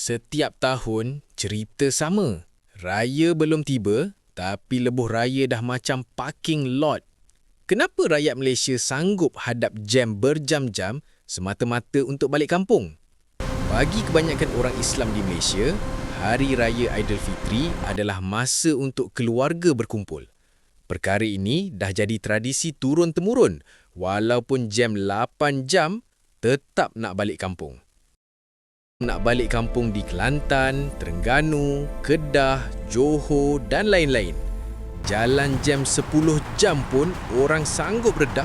Setiap tahun, cerita sama. Raya belum tiba, tapi lebuh raya dah macam parking lot. Kenapa rakyat Malaysia sanggup hadap jam berjam-jam semata-mata untuk balik kampung? Bagi kebanyakan orang Islam di Malaysia, Hari Raya Aidilfitri adalah masa untuk keluarga berkumpul. Perkara ini dah jadi tradisi turun-temurun walaupun jam 8 jam tetap nak balik kampung. Nak balik kampung di Kelantan, Terengganu, Kedah, Johor dan lain-lain. Jalan jam 10 jam pun orang sanggup redah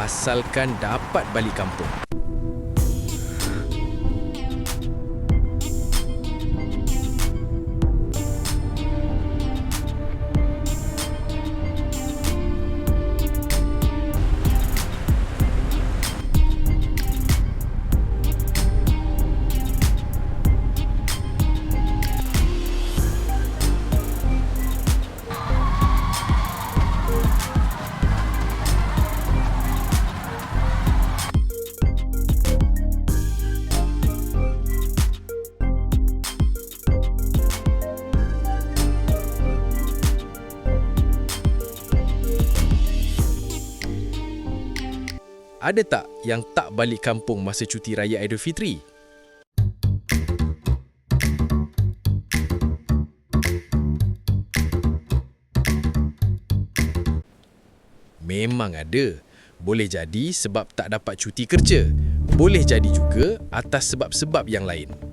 asalkan dapat balik kampung. Ada tak yang tak balik kampung masa cuti raya Aidilfitri? Memang ada. Boleh jadi sebab tak dapat cuti kerja. Boleh jadi juga atas sebab-sebab yang lain.